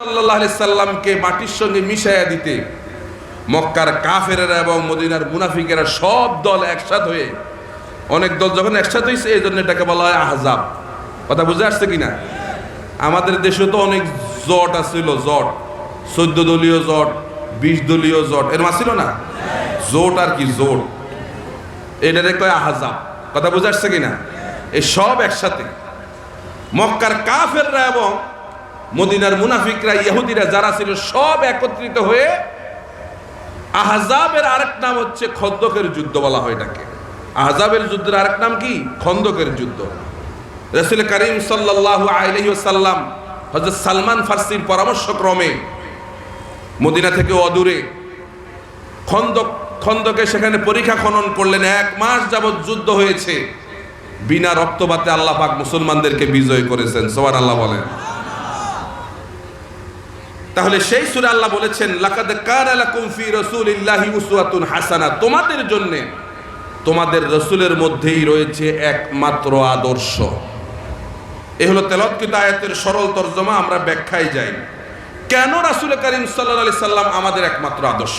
সাল্লাহ সাল্লামকে মাটির সঙ্গে মিশাইয়া দিতে, মক্কার কাফেরেরা এবং মদিনার মুনাফিকেরা সব দল একসাথ হয়ে, অনেক দল যখন একসাথ হয়েছে এই জন্য এটাকে বলা হয় আহজাব। কথা বুঝে আসছে কিনা? আমাদের দেশে তো অনেক জট আছিল, জট। চোদ্দ দলীয় জট, বিশ দলীয় জট এর ছিল না? জোট আর কি জোট। এটারে কয় আহজাব। কথা বুঝে আসছে কিনা? এই সব একসাথে। মক্কার কাফেররা এবং মদিনার মুনাফিকরা ইহুদিরা যারা ছিল, সব একত্রিত হয়ে আহজাবের আরেক নাম হচ্ছে খন্দকের যুদ্ধ বলা হয় এটাকে। আহজাবের যুদ্ধের আরেক নাম কি? খন্দকের যুদ্ধ। রসুল করিম সাল্লাহ আলহি সাল্লাম হজরত সালমান ফার্সির পরামর্শক্রমে মদিনা থেকে অদূরে খন্দক, খন্দকে সেখানে পরীক্ষা খনন করলেন। এক মাস যাবৎ যুদ্ধ হয়েছে। বিনা রক্তপাতে আল্লাহ পাক মুসলমানদেরকে বিজয় করেছেন। সোয়ার আল্লাহ বলেন। তাহলে সেই সুরে আল্লাহ বলেছেন, লাকাদ কানা লাকুম ফি রাসূলিল্লাহি উসওয়াতুন হাসানা তোমাদের জন্য, তোমাদের রসুলের মধ্যেই রয়েছে একমাত্র আদর্শ। এ হলো তেলৎকৃত আয়াতের সরল তর্জমা, আমরা ব্যাখ্যায় যাই। কেন রাসুল করিম সাল্লা সাল্লাম আমাদের একমাত্র আদর্শ?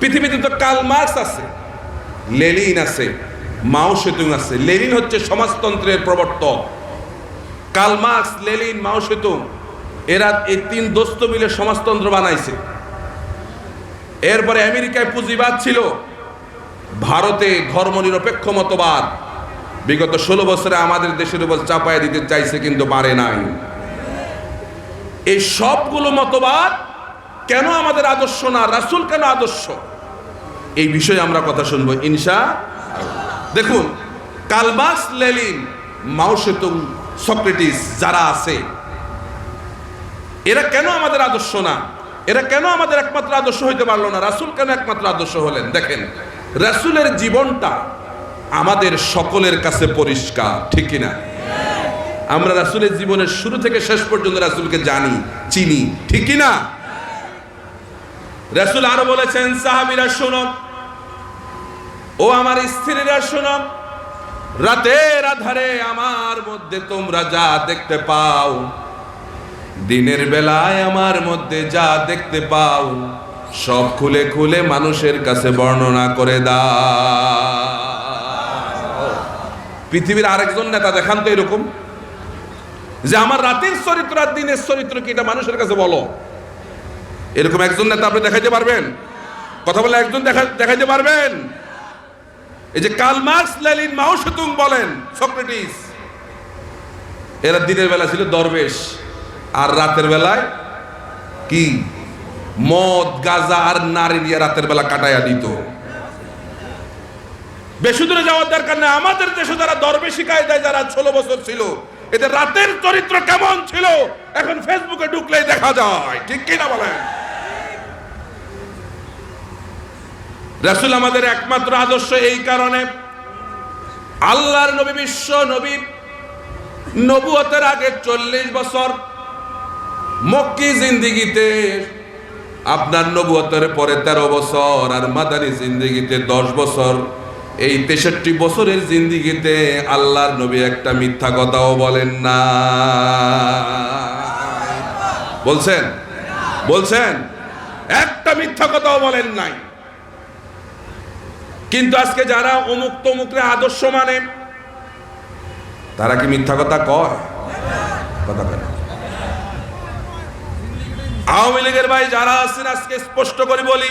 পৃথিবীতে তো কাল মার্কস আছে লেলিন আছে, মাও সেতুং আছে। লেলিন হচ্ছে সমাজতন্ত্রের প্রবর্তক। কাল মার্কস লেলিন মাও সেতুং। এরা এই তিন দোস্ত মিলে সমাজতন্ত্র বানাইছে। এরপরে আমেরিকায় পুঁজিবাদ ছিল। ভারতে ধর্মনিরপেক্ষ মতবাদ। বিগত ষোলো বছরে আমাদের দেশের উপর চাপায় দিতে চাইছে কিন্তু পারে নাই। এই সবগুলো মতবাদ কেন আমাদের আদর্শ না? রাসুল কেন আদর্শ? এই বিষয়ে আমরা কথা শুনব ইনশা দেখুন, কালবাস, লেলিন, মাউসেতুং, সক্রেটিস যারা আছে এরা কেন আমাদের আদর্শ না? এরা কেন আমাদের একমাত্র আদর্শ হইতে পারল না? রাসুল কেন একমাত্র আদর্শ হলেন? দেখেন, রাসুলের জীবনটা আমাদের সকলের কাছে পরিষ্কার, ঠিক কিনা? আমরা রাসুলের জীবনের শুরু থেকে শেষ পর্যন্ত রাসুলকে জানি, চিনি, ঠিক কিনা? রাসুল আরও বলেছেন, সাহাবিরা, শোনো। ও আমার স্ত্রীরা, শোনো। রাতের আধারে আমার মধ্যে তোমরা যা দেখতে পাও দিনের বেলায় আমার মধ্যে যা দেখতে পাও, সব খুলে খুলে মানুষের কাছে বর্ণনা করে দাও। পৃথিবীর আরেকজন নেতা দেখান তো এরকম, যে আমার রাতের চরিত্র আর দিনের চরিত্র কি এটা মানুষের কাছে বলো? এরকম একজন নেতা আপনি দেখাইতে পারবেন? কথা বলে একজন দেখা, দেখাইতে পারবেন? এই যে কাল মার্কস, লেলিন মাও বলেন, সক্রেটিস। এরা দিনের বেলা ছিল দরবেশ। আর রাতের বেলায় কি? মদ, গাজা আর নারী নিয়ে রাতের বেলা কাটাইয়া দিত। বেশি দূরে যাওয়ার দরকার নেই। আমাদের দেশে যারা দরবেশি কায়দায় যারা ষোলো বছর ছিল, এদের রাতের চরিত্র কেমন ছিল? এখন ফেসবুকে ঢুকলেই দেখা যায়। ঠিক কিনা বলেন? রাসুল আমাদের একমাত্র আদর্শ এই কারণে আল্লাহর নবী বিশ্ব নবী নবুয়তের আগে চল্লিশ বছর মক্কি জিন্দিগিতে আপনার নবুয়তের পরে তেরো বছর আর মাদানী জিন্দিগিতে দশ বছর, এই তেষট্টি বছরের জিন্দিগিতে আল্লাহর নবী একটা মিথ্যা কথাও বলেন না। বলছেন? বলছেন? একটা মিথ্যা কথাও বলেন নাই। কিন্তু আজকে যারা অমুক তমুকরে আদর্শ মানে তারা কি মিথ্যা কথা কয়? কথা কয়। আওয়ামী লীগের ভাই যারা আছেন, আজকে স্পষ্ট করে বলি,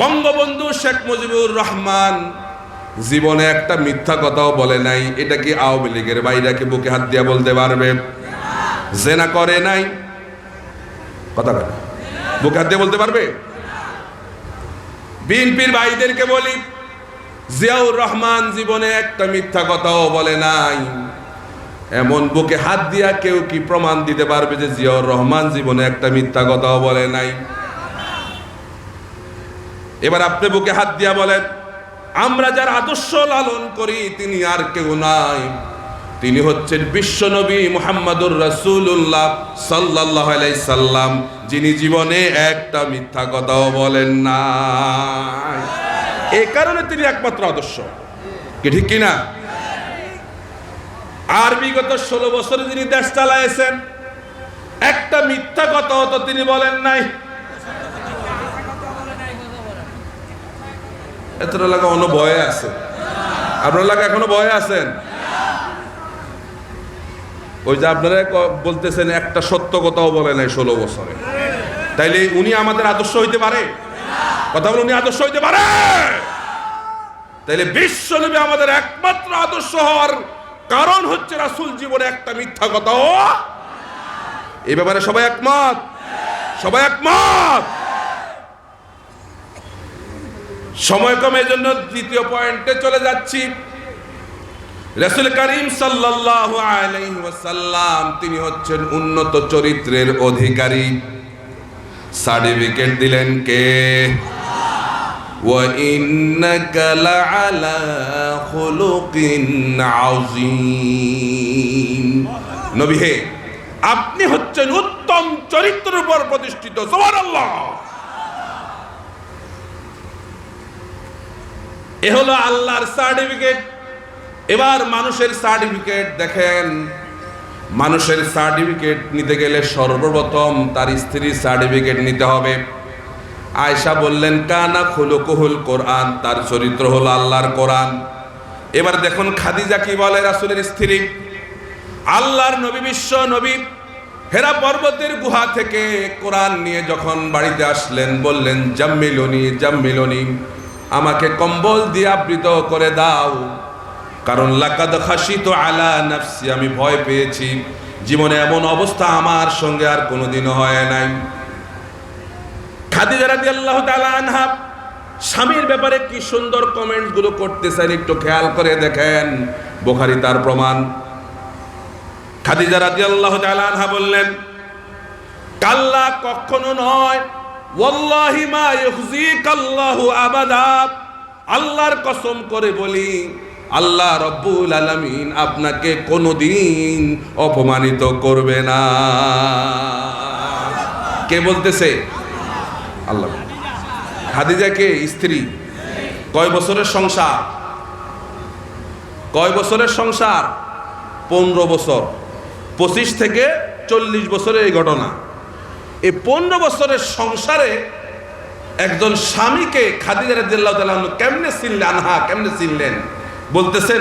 বঙ্গবন্ধু শেখ মুজিবুর রহমান জীবনে একটা মিথ্যা কথাও বলে নাই। এটা কি আওয়ামী লীগের ভাইরা কি বুকে হাত দিয়া বলতে পারবে? জেনা করে নাই। কথা বলে বুকে হাত দিয়ে বলতে পারবে? বিএনপির ভাইদেরকে বলি, জিয়াউর রহমান জীবনে একটা মিথ্যা কথাও বলে নাই। এমন বুকে হাত দিয়া কেউ কি প্রমাণ দিতে পারবে যে জিয়াউর রহমান জীবনে একটা মিথ্যা কথাও বলে নাই? এবার আপনি বুকে হাত দিয়া বলেন, আমরা যার আদর্শ লালন করি, তিনি আর কেউ নাই। তিনি হচ্ছেন বিশ্বনবী মুহাম্মাদুর রাসূলুল্লাহ সাল্লাল্লাহু আলাইহি সাল্লাম, যিনি জীবনে একটা মিথ্যা কথাও বলেন না এই কারণে তিনি একমাত্র আদর্শ। কি ঠিক কিনা? আর বিগত ষোলো বছরে যিনি দেশ চালাইছেন, একটা মিথ্যা কথা তো তিনি বলেন নাই। এতটা লাগা অন্য ভয়ে আছে। আপনার লাগা এখনও ভয়ে আছেন? ওই যে আপনারা বলতেছেন, একটা সত্য কথাও বলে নাই ষোলো বছরে। তাইলে উনি আমাদের আদর্শ হইতে পারে? কথা বলে উনি আদর্শ হইতে পারে? তাইলে বিশ্ব বিশ্বনবী আমাদের একমাত্র আদর্শ হওয়ার কারণ হচ্ছে রাসুল জীবনে একটা মিথ্যা কথাও এ ব্যাপারে সবাই একমত? সবাই একমত? সময় কমের জন্য দ্বিতীয় পয়েন্টে চলে যাচ্ছি। রাসূল করিম ওয়াসাল্লাম, তিনি হচ্ছেন উন্নত চরিত্রের অধিকারী। সার্টিফিকেট দিলেন কে? وإنك لعلى خلق عظيم নবী হে আপনি হচ্ছেন উত্তম চরিত্রের উপর প্রতিষ্ঠিত সুবহানাল্লাহ এ হলো আল্লাহর সার্টিফিকেট এবার মানুষের সার্টিফিকেট দেখেন মানুষের সার্টিফিকেট নিতে গেলে সর্বপ্রথম তার স্ত্রীর সার্টিফিকেট নিতে হবে আয়সা বললেন, কানা খুলুকুহুল কোরআন, তার চরিত্র হলো আল্লাহর কোরআন। এবার দেখুন খাদিজা কি বলে রাসূলের স্ত্রী। আল্লাহর নবী বিশ্ব নবী, হেরা পর্বতের গুহা থেকে কোরআন নিয়ে যখন বাড়িতে আসলেন, বললেন, জাম্মিলনি জাম্মিলনি, আমাকে কম্বল দিয়ে আবৃত করে দাও, কারণ লাকাদ খাসিত আলা নাফসি, আমি ভয় পেয়েছি। জীবনে এমন অবস্থা আমার সঙ্গে আর কোনোদিনও হয় নাই। খাদিজা রাদিয়াল্লাহু তাআলা আনহা, স্বামীর ব্যাপারে কি সুন্দর কমেন্টসগুলো করতেছেন একটু খেয়াল করে দেখেন। বুখারী তার প্রমাণ। খাদিজা রাদিয়াল্লাহু তাআলা আনহা বললেন, কাল্লা কখনো নয়, ওয়াল্লাহি মা ইউখজিকাল্লাহু আবাদা, আল্লাহর কসম করে বলি, আল্লাহ রব্বুল আলামিন আপনাকে কোনোদিন অপমানিত করবে না। কে বলতেছে? আল্লাহ খাদিজাকে স্ত্রী, কয় বছরের সংসার? কয় বছরের সংসার? পনেরো বছর। পঁচিশ থেকে চল্লিশ বছরের এই ঘটনা। এই পনেরো বছরের সংসারে একজন স্বামীকে খাদিজা রাদিয়াল্লাহু তাআলা কেমনে চিনলেন? আনহা, কেমনে চিনলেন? বলতেছেন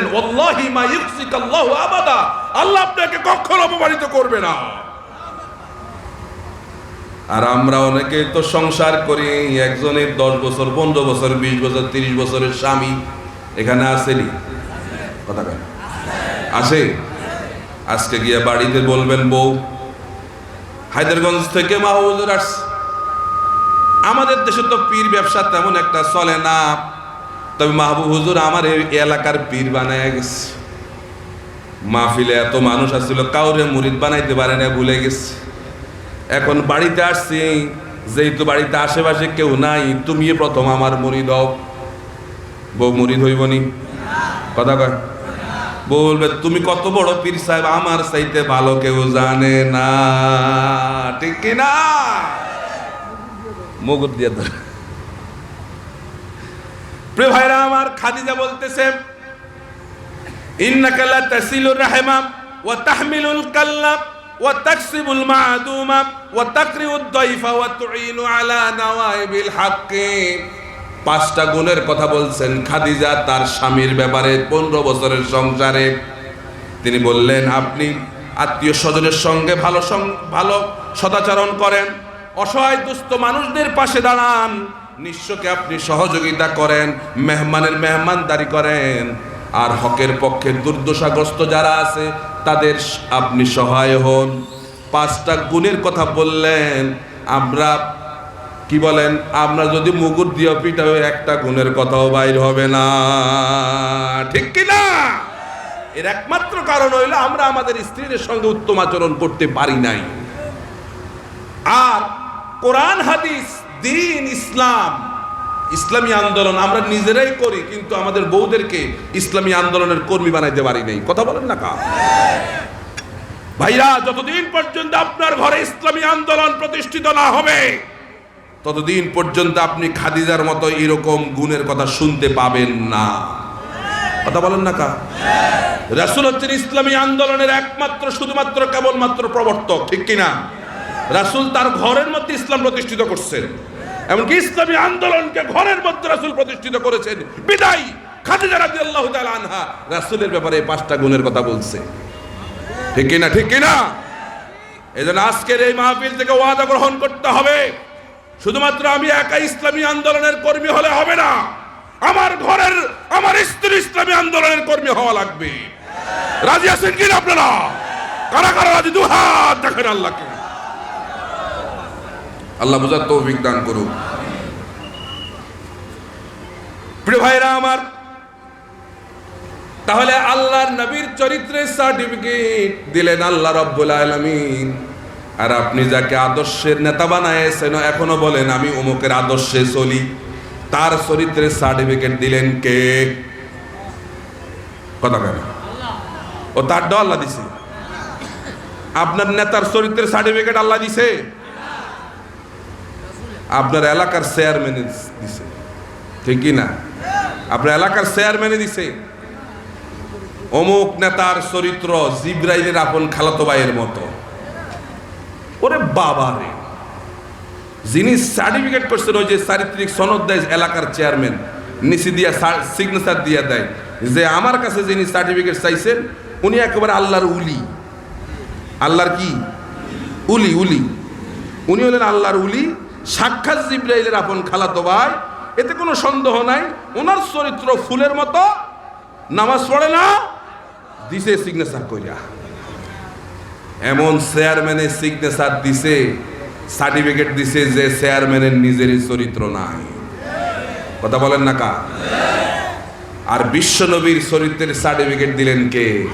আবাদা। আল্লাহ আপনাকে কখনো অপমানিত করবে না। আর আমরা অনেকে তো সংসার করি একজনের দশ বছর, পনেরো বছর, বিশ বছর, তিরিশ বছরের স্বামী। এখানে আসেনি? কথা কেন আসে? আজকে গিয়ে বাড়িতে বলবেন বউ হায়দারগঞ্জ থেকে মাহবুজুর আসছে আমাদের দেশে তো পীর ব্যবসা তেমন একটা চলে না। তবে মাহবুব হুজুর আমার এই এলাকার পীর বানায় গেছে। মাহফিলে এত মানুষ আসছিল, কাউরে মুরিদ বানাইতে পারে না, ভুলে গেছে। এখন বাড়িতে আসছি যেহেতু বাড়িতে আশেপাশে কেউ নাই তুমি প্রথম আমার মুড়ি দাও। বউ মুড়ি হইবনি কথা কয়। বলবে, তুমি কত বড় পীর সাহেব, আমার চাইতে ভালো কেউ জানে না। ঠিক না? মগুর দিয়ে ধরে। প্রিয় ভাইরা, আমার খাদিজা বলতেছে, ইন্নাকা লা তাসিলুর রাহমা ওয়া তাহমিলুল কাল্লাম। ওয়া তাকরিউদ দাইফা ওয়া তুঈনু আলা নাওয়াইবিল হাক্কি পাঁচটা গুণের কথা বলছেন খাদিজা, তার স্বামীর ব্যাপারে পনেরো বছরের সংসারে। তিনি বললেন, আপনি আত্মীয় স্বজনের সঙ্গে ভালো ভালো সদাচরণ করেন, অসহায় দুস্থ মানুষদের পাশে দাঁড়ান। নিঃস্বকে আপনি সহযোগিতা করেন, মেহমানের মেহমানদারি করেন। আর হকের পক্ষে দুর্দশাগ্রস্ত যারা আছে তাদের আপনি সহায় হন। পাঁচটা গুণের কথা বললেন, আমরা কি বলেন, আমরা যদি মুগুর দিয়ে পিটাও একটা গুণের কথাও বাইর হবে না। ঠিক কি না? এর একমাত্র কারণ হইল আমরা আমাদের স্ত্রীদের সঙ্গে উত্তম আচরণ করতে পারি নাই। আর কোরআন, হাদিস, দিন, ইসলাম ইসলামী আন্দোলন আমরা নিজেরাই করি, কিন্তু আমাদের বউদেরকে ইসলামী আন্দোলনের কর্মী বানাইতে পারি নাই। কথা বলেন না কা ভাইরা, যতদিন পর্যন্ত আপনার ঘরে ইসলামী আন্দোলন প্রতিষ্ঠিত না হবে, ততদিন পর্যন্ত আপনি খাদিজার মতো এরকম গুণের কথা শুনতে পাবেন না। কথা বলেন না কা রাসূল হচ্ছেন ইসলামী আন্দোলনের একমাত্র, শুধুমাত্র কেবলমাত্র প্রবর্তক, ঠিক কিনা? রাসূল তার ঘরের মধ্যে ইসলাম প্রতিষ্ঠিত করছেন। এমনকি ইসলামী আন্দোলনকে ঘরের মধ্যে রাসূল প্রতিষ্ঠিত করেছেন। বিদায়! খাদিজা রাদিয়াল্লাহু তাআলা আনহা রাসূলের ব্যাপারে পাঁচটা গুণের কথা বলছে। ঠিক কিনা ঠিক কিনা? এজন্য আজকের এই মাহফিল থেকে ওয়াদা গ্রহণ করতে হবে। শুধুমাত্র আমি একা ইসলামী আন্দোলনের কর্মী হলে হবে না, আমার ঘরের, আমার স্ত্রী ইসলামী আন্দোলনের কর্মী হওয়া লাগবে। রাজি আছেন কিনা আপনারা? কারা কারা রাজি? দু হাত দেখেন আল্লাহকে। আল্লাহ বুঝার তৌফিক দান করুক। প্রিয় ভাইরা আমার, তাহলে আল্লাহর নবীর চরিত্রের সার্টিফিকেট দিলেন আল্লাহ রব্বুল আলামিন। আর আপনি যাকে আদর্শের নেতা বানায়েছেন এখনও বলেন, আমি অমুকের আদর্শে চলি। তার চরিত্রের সার্টিফিকেট দিলেন কে? কথা কেন ও তার আল্লাহ দিছে। আপনার নেতার চরিত্রের সার্টিফিকেট আল্লাহ দিছে? আপনার এলাকার চেয়ারম্যানে দিছে। ঠিক কি না? আপনার এলাকার চেয়ারম্যানে দিছে। অমুক নেতার চরিত্র জিব্রাইলের আপন খালাতো ভাইয়ের মতো। ওরে বাবা রে। যিনি সার্টিফিকেট করছেন, ওই যে চারিত্রিক সনদ দেয় এলাকার চেয়ারম্যান নিচে দিয়া সিগনেচার দিয়া দেয়, যে আমার কাছে যিনি সার্টিফিকেট চাইছেন, উনি একেবারে আল্লাহর উলি। আল্লাহর কি? উলি উলি। উনি হলেন আল্লাহর উলি সাক্ষাৎ জিব্রাইলের আপন খালাতো ভাই এতে কোনো সন্দেহ নাই। ওনার চরিত্র ফুলের মতো, নামাজ পড়ে না, দিছে সিগনেচার কইরা। এমন চেয়ারম্যানের সিগনেচার দিছে সার্টিফিকেট দিছে যে চেয়ারম্যানের নিজেরই চরিত্র নাই। কথা বলেন না কা? আর বিশ্বনবীর চরিত্রের সার্টিফিকেট দিলেন কে?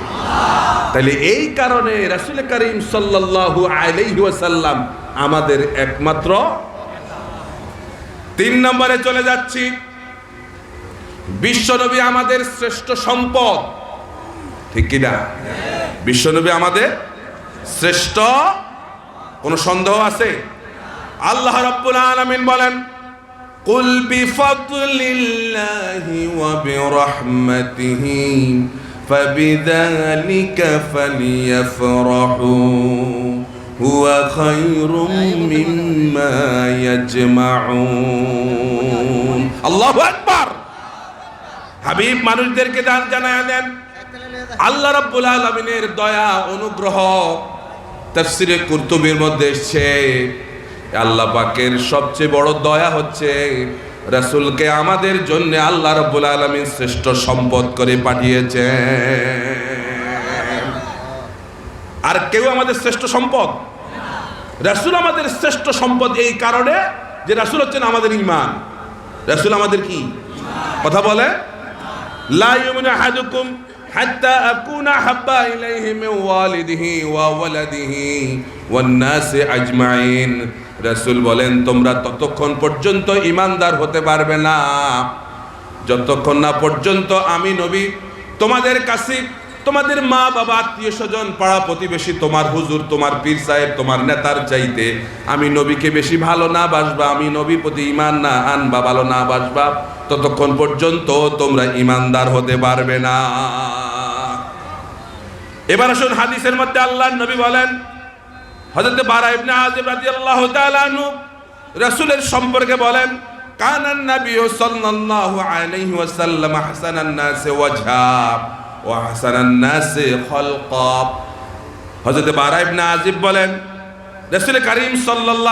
তাহলে এই কারণে রাসুল করিম সাল্লাল্লাহু আলাইহি ওয়াসাল্লাম আমাদের একমাত্র তিন নম্বরে চলে যাচ্ছি বিশ্বনবী আমাদের শ্রেষ্ঠ সম্পদ ঠিক কিনা বিশ্বনবী আমাদের শ্রেষ্ঠ কোন সন্দেহ আছে আল্লাহ রাব্বুল আলামিন বলেন قل بفضل الله وبرحمته فبذلك فليفرحوا هو خير مما يجمعون الله أكبر হাবিব মানুষদেরকে দান জানায় দেন আল্লাহ রাব্বুল আলামিনের দয়া অনুগ্রহ তাফসিরে কুরতুবির মধ্যে এসেছে আল্লাহ পাকের সবচেয়ে বড় দয়া হচ্ছে রাসূলকে আমাদের জন্য আল্লাহ রাব্বুল আলামিন শ্রেষ্ঠ সম্পদ করে পাঠিয়েছেন আর কেউ আমাদের শ্রেষ্ঠ সম্পদ রাসূল আমাদের শ্রেষ্ঠ সম্পদ এই কারণে যে রাসূল হচ্ছেন আমাদের ঈমান। রাসূল আমাদের কি? কথা বলে। লা ইউমিনু আহাদুকুম হাত্তা আকুনা হাব্বা ইলাইহি মিন ওয়ালিদিহি ওয়া ওয়ালাদিহি ওয়ান নাসি আজমাইন। রাসূল বলেন, তোমরা ততক্ষণ পর্যন্ত ইমানদার হতে পারবে না। যতক্ষণ না পর্যন্ত আমি নবী তোমাদের কাছে তোমাদের মা বাবা, আত্মীয় স্বজন, পাড়া প্রতিবেশী, তোমার হুজুর, তোমার পীর সাহেব, তোমার নেতার চাইতে আমি নবীকে বেশি ভালো না বাসবা, আমি নবী প্রতি ইমান না আনবা, ভালো না বাসবা। ততক্ষণ পর্যন্ত তোমরা ইমানদার হতে পারবে না। এবার আসুন হাদিসের মধ্যে আল্লাহ নবী বলেন, হযরত বারা ইবনে আযিব রাদিয়াল্লাহু তাআলা আনহু রাসূলের সম্পর্কে বলেন, কানান নবী সাল্লাল্লাহু আলাইহি ওয়াসাল্লাম আহসানান ওয়াজহা। ওয়া আহসানান নাস খলকা হযরত বারা ইবনে আযিব বলেন করিম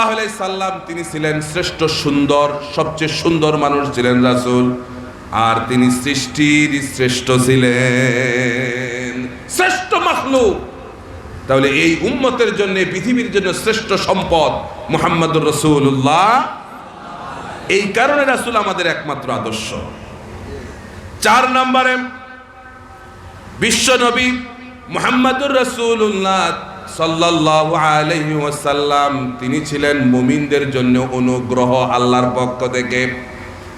আলাইহি সাল্লাম তিনি ছিলেন শ্রেষ্ঠ সুন্দর, সবচেয়ে সুন্দর মানুষ ছিলেন রাসূল। আর তিনি সৃষ্টির শ্রেষ্ঠ ছিলেন। শ্রেষ্ঠ মাখলুক। তাহলে এই উম্মতের জন্য পৃথিবীর জন্য শ্রেষ্ঠ সম্পদ মুহাম্মদুর রসুল্লাহ এই কারণে রাসূল আমাদের একমাত্র আদর্শ। চার নম্বরে বিশ্ব নবী মুহাম্মদুর রসুল্লাহ সাল্লাল্লাহু আলাইহি ওয়াসাল্লাম, তিনি ছিলেন মুমিনদের জন্য অনুগ্রহ আল্লাহর পক্ষ থেকে।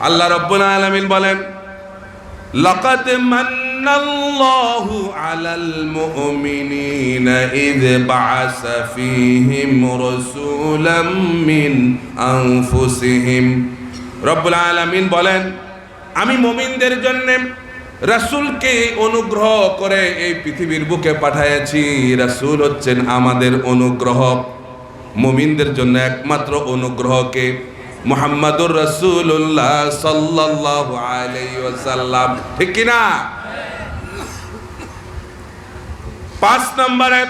আল্লাহ রাব্বুল আলামিন বলেন, লাকাদ মান্নাল্লাহু আলাল মুমিনিনা ইয বাআসা ফীহিম রাসূলাম মিন আনফুসিহিম। রব্বুল আলামিন বলেন, আমি মুমিনদের জন্য রাসূলকে অনুগ্রহ করে এই পৃথিবীর বুকে পাঠাইয়াছি রাসূল হচ্ছেন আমাদের অনুগ্রহ মুমিনদের জন্য একমাত্র অনুগ্রহকে মোহাম্মদুর রসুল্লাহ সাল্লাহ আলাইসাল্লাম ঠিক কিনা? পাঁচ নম্বরে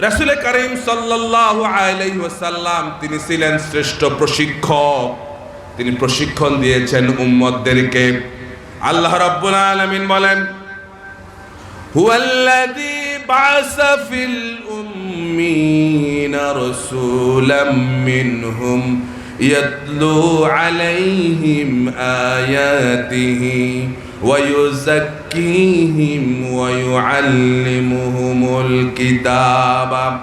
রসুল করিম সাল্লাহ আলাইসাল্লাম তিনি ছিলেন শ্রেষ্ঠ প্রশিক্ষক। তিনি প্রশিক্ষণ দিয়েছেন উম্মদদেরকে আল্লাহ রাব্বুল আলামিন বলেন হুয়াল্লাযী বা'সা ফিল উম্মিনা রাসূলাম মিনহুম ইয়াতলু আলাইহিম আয়াতিহি ويزكيهم ويعلمهم الكتاب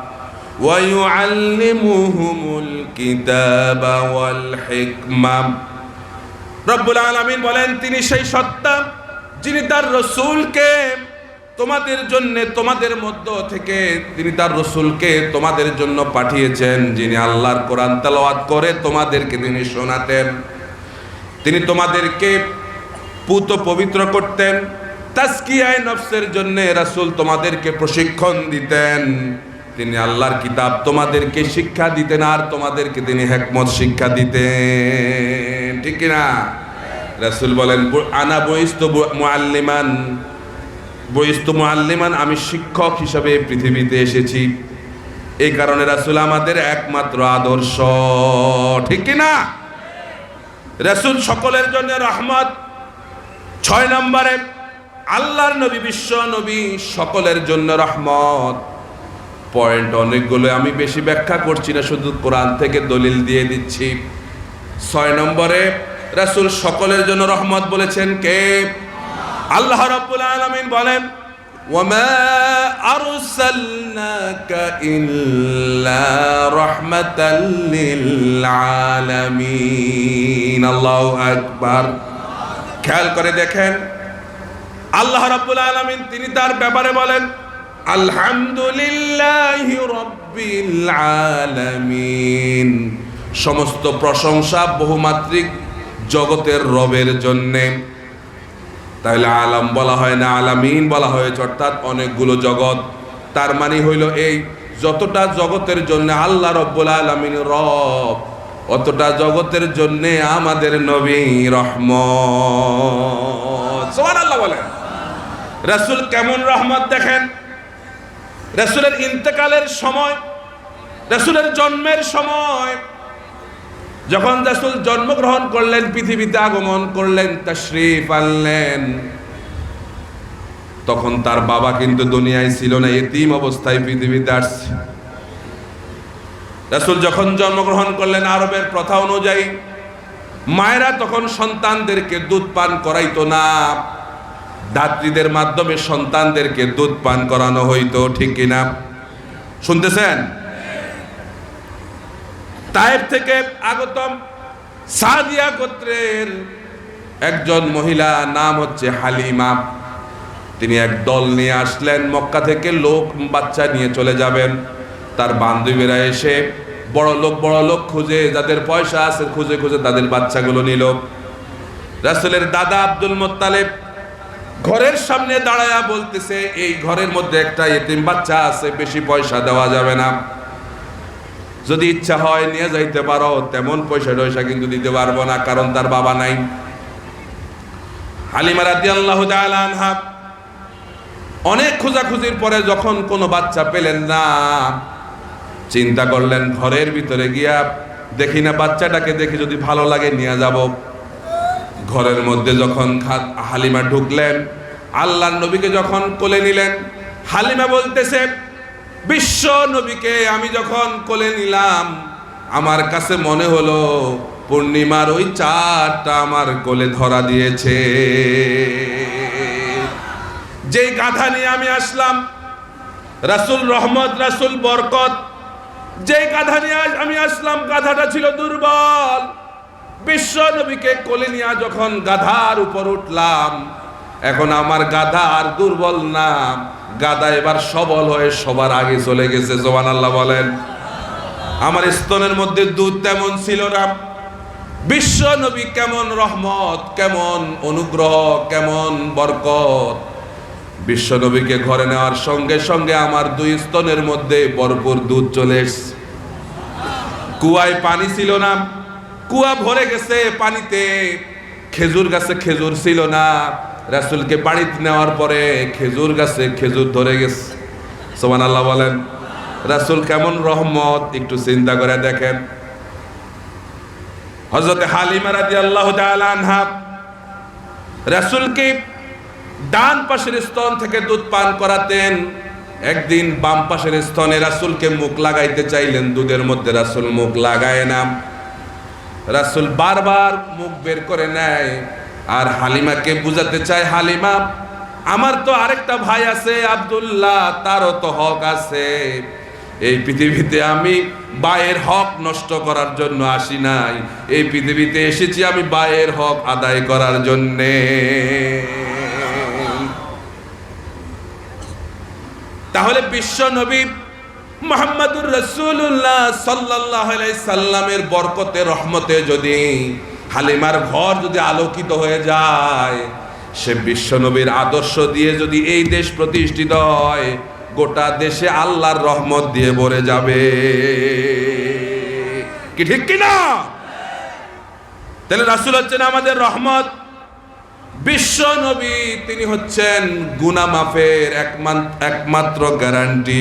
ويعلمهم الكتاب والحكمة রব্বুল আলামিন বলেন, তিনি সেই সত্তা যিনি তার রসুলকে তোমাদের জন্য, তোমাদের মধ্য থেকে তিনি তার রসুলকে তোমাদের জন্য পাঠিয়েছেন, যিনি আল্লাহর কোরআন তেলাওয়াত করে তোমাদেরকে তিনি শোনাতেন, তিনি তোমাদেরকে পুত পবিত্র করতেন তাস্কিয়ায় নফসের জন্য রাসূল তোমাদেরকে প্রশিক্ষণ দিতেন। তিনি আল্লাহর কিতাব তোমাদেরকে শিক্ষা দিতেন আর তোমাদেরকে তিনি হেকমত শিক্ষা দিতেন। ঠিক না রাসূল বলেন আনা বইস্ত মুআল্লিমান। বইস্ত মুআল্লিমান, আমি শিক্ষক হিসাবে পৃথিবীতে এসেছি। এই কারণে রাসূল আমাদের একমাত্র আদর্শ। ঠিক না রাসূল সকলের জন্য রহমত। ছয় নম্বরে, আল্লাহর নবী বিশ্ব নবী সকলের জন্য রহমত। পয়েন্ট অনেকগুলো। আমি বেশি ব্যাখ্যা করছি না, শুধু কোরআন থেকে দলিল দিয়ে দিচ্ছি। ছয় নম্বরে, রাসুল সকলের জন্য রহমত বলেছেন কে? আল্লাহ রাব্বুল আলামিন বলেন আরসালনাকা ইল্লা রাহমাতাল লিল আলামিন আল্লাহু আকবার। খেয়াল করে দেখেন, আল্লাহ রাব্বুল আলামিন তিনি তার ব্যাপারে বলেন আলহামদুলিল্লাহ রব্বিল আলামিন। সমস্ত প্রশংসা বহুমাত্রিক জগতের রবের জন্যে। তাহলে আলাম বলা হয় না, আলামিন বলা হয়েছে, অর্থাৎ অনেকগুলো জগৎ। তার মানে হইল এই, যতটা জগতের জন্য আল্লাহ রব্বুল আলমিন রব, অতটা জগতের জন্য আমাদের নবী আল্লাহ বলেন। রাসুল কেমন রহমত দেখেন? রাসুলের ইন্তেকালের সময়, রাসুলের জন্মের সময়, যখন রাসুল জন্মগ্রহণ করলেন, পৃথিবীতে আগমন করলেন, তশরিফ আনলেন, তখন তার বাবা কিন্তু দুনিয়ায় ছিল না, এতিম অবস্থায় পৃথিবীতে আসছে। রাসুল যখন জন্মগ্রহণ করলেন, আরবের প্রথা অনুযায়ী, মায়েরা তখন সন্তানদেরকে দুধ পান করাইতো না। ধাত্রীদের মাধ্যমে সন্তানদেরকে দুধ পান করানো হইতো, ঠিক কিনা শুনতেছেন? তায়েব থেকে আগতম সাদিয়া গোত্রের একজন মহিলা, নাম হচ্ছে হালিমা। তিনি এক দল নিয়ে আসলেন, মক্কা থেকে লোক, বাচ্চা নিয়ে চলে যাবেন। তার বান্ধবীরা এসে বড় লোক বড় লোক খুঁজে, যাদের পয়সা আছে খুঁজে খুঁজে তাদের বাচ্চাগুলো নিল। রাসুলের দাদা আব্দুল মোত্তালেব ঘরের সামনে দাঁড়ায়া বলতেছে, এই ঘরের মধ্যে একটা এতিম বাচ্চা আছে, বেশি পয়সা দেওয়া যাবে না। যদি ইচ্ছা হয় নিয়ে যাইতে পারো, তেমন পয়সা টয়সা কিন্তু দিতে পারব না, কারণ তার বাবা নাই। হালিমা রাদি আল্লাহ অনেক খোঁজাখুঁজির পরে যখন কোনো বাচ্চা পেলেন না, চিন্তা করলেন, ঘরের ভিতরে গিয়া দেখি না, বাচ্চাটাকে দেখি যদি ভালো লাগে নিয়ে যাব। ঘরের মধ্যে যখন হালিমা ঢুকলেন, আল্লাহ নবীকে যখন কোলে নিলেন, হালিমা বলতেছে, বিশ্ব নবীকে আমি যখন কোলে নিলাম, আমার কাছে মনে হলো পূর্ণিমার ওই চারটা আমার কোলে ধরা দিয়েছে। যেই গাধা নিয়ে আমি আসলাম, রাসুল রহমত, রাসুল বরকত, যেই গাধা নিয়ে আমি আসলাম, গাধাটা ছিল দুর্বল। বিশ্ব নবীকে কোলে নিয়ে যখন গাধার উপর উঠলাম, এখন আমার গাধা আর দুর্বল না গাদা এবার সবল হয়ে সবার আগে চলে গেছে জোবান আল্লাহ বলেন। আমার স্তনের মধ্যে দুধ তেমন ছিল না। বিশ্ব নবী কেমন রহমত, কেমন অনুগ্রহ, কেমন বরকত। বিশ্ব নবীকে ঘরে নেওয়ার সঙ্গে সঙ্গে আমার দুই স্তনের মধ্যে ভরপুর দুধ চলে এসছে। কুয়ায় পানি ছিল না। কুয়া ভরে গেছে পানিতে। খেজুর গাছে খেজুর ছিল না। রাসুলকে বাড়িতে নেওয়ার পরে খেজুর গাছে খেজুর ধরে গেছে। সোমান আল্লাহ বলেন, রাসুল কেমন রহমত? একটু চিন্তা করে দেখেন। হজরতে হালিমা রাজি আল্লাহ আনহা রাসুলকে ডান পাশের স্তন থেকে দুধ পান করাতেন। একদিন বাম পাশের স্তনে রাসুলকে মুখ লাগাইতে চাইলেন। দুধের মধ্যে রাসুল মুখ লাগায় না। রাসুল বারবার মুখ বের করে নেয়, আর হালিমাকে বুঝাতে চায়, হালিমা, আমার তো আরেকটা ভাই আছে, আব্দুল্লাহ, তারও তো হক আছে। এই পৃথিবীতে আমি বায়ের হক নষ্ট করার জন্য আসি নাই। এই পৃথিবীতে এসেছি আমি বায়ের হক আদায় করার জন্যে। তাহলে বিশ্ব নবী মোহাম্মদুর রসুল্লাহ সাল্লাহ সাল্লামের বরকতে, রহমতে যদি হালিমার ঘর যদি আলোকিত হয়ে যায়, সে বিশ্বনবীর আদর্শ দিয়ে যদি এই দেশ প্রতিষ্ঠিত হয়, গোটা দেশে আল্লাহর রহমত দিয়ে ভরে যাবে। কি ঠিক কিনা তাহলে রাসুল হচ্ছেন আমাদের রহমত। বিশ্ব নবী তিনি হচ্ছেন গুনা মাফের একমাত্র গ্যারান্টি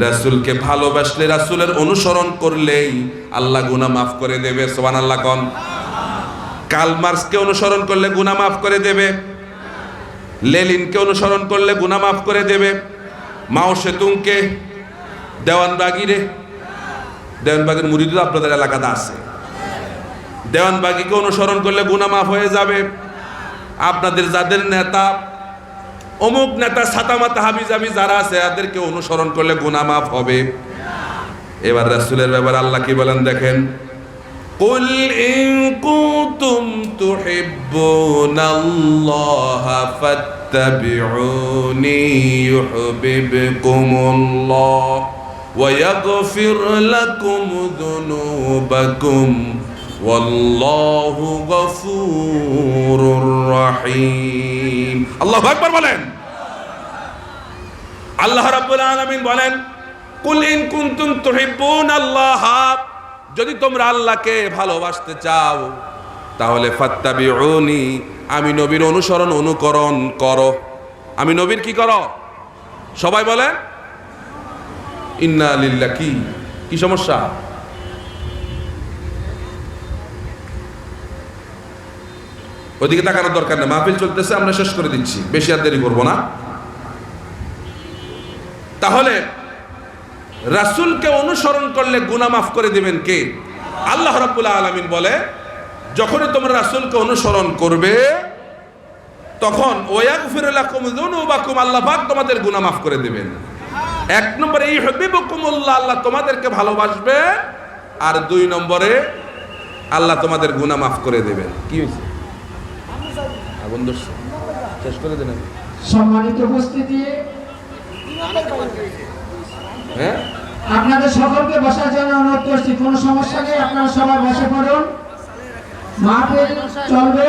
রাসুলকে ভালোবাসলে রাসুলের অনুসরণ করলেই আল্লাহ গুনা মাফ করে দেবে সোহান আল্লাহ কন। কাল মার্কসকে অনুসরণ করলে গুনা মাফ করে দেবে। লেলিনকে অনুসরণ করলে গুনা মাফ করে দেবে। মাও সেতুংকে দেওয়ানবাগিরে, দেওয়ানবাগির মুরিদ আপনাদের এলাকাতে আছে। দেওয়ানবাগিকে অনুসরণ করলে গুনা মাফ হয়ে যাবে। আপনাদের যাদের নেতা অমুক নেতা সাতামাতা হাবিজাবি যারা আছে এদেরকে অনুসরণ করলে গুনা মাফ হবে এবার রাসূলের ব্যাপারে আল্লাহ কি বলেন দেখেন قل إن كنتم تحبون الله فاتبعوني يحببكم الله ويغفر لكم ذنوبكم ওয়াল্লাহু গফুরুর রহিম। আল্লাহু আকবার বলেন। আল্লাহ রাব্বুল আলামিন বলেন, কুল ইন কুনতুম তুহিব্বুন আল্লাহ। যদি তোমরা আল্লাহকে ভালোবাসতে চাও, তাহলে ফাত্তাবিউনি, আমি নবীর অনুসরণ অনুকরণ করো। আমি নবীর কি করো? সবাই বলে ইন্না আলিল্লা কি কি সমস্যা? ওদিকে তাকানোর দরকার নেই। মাহফিল চলতেছে, আমরা শেষ করে দিচ্ছি। বেশি আর দেরি করব না। তাহলে রাসুলকে অনুসরণ করলে গুনা মাফ করে দিবেন কে? আল্লাহ রাব্বুল আলামিন বলে, যখনই তোমরা রাসুলকে অনুসরণ করবে, তখন ওয়াগফিরুলাকুম যুনুবাকুম, আল্লাহ পাক তোমাদের গুনা মাফ করে দিবেন। এক নম্বরে এই হবিবকুমুল্লাহ আল্লাহ তোমাদেরকে ভালোবাসবে। আর দুই নম্বরে, আল্লাহ তোমাদের গুনা মাফ করে দেবেন। কি হয়েছে? আগুন ধরছে। শেষ করে দেন সম্মানিত উপস্থিতি হ্যাঁ? আপনাদের সকলকে বসার জন্য অনুরোধ করছি কোনো সমস্যা নেই আপনারা সবাই বসে পড়ুন। মাঠে চলবে।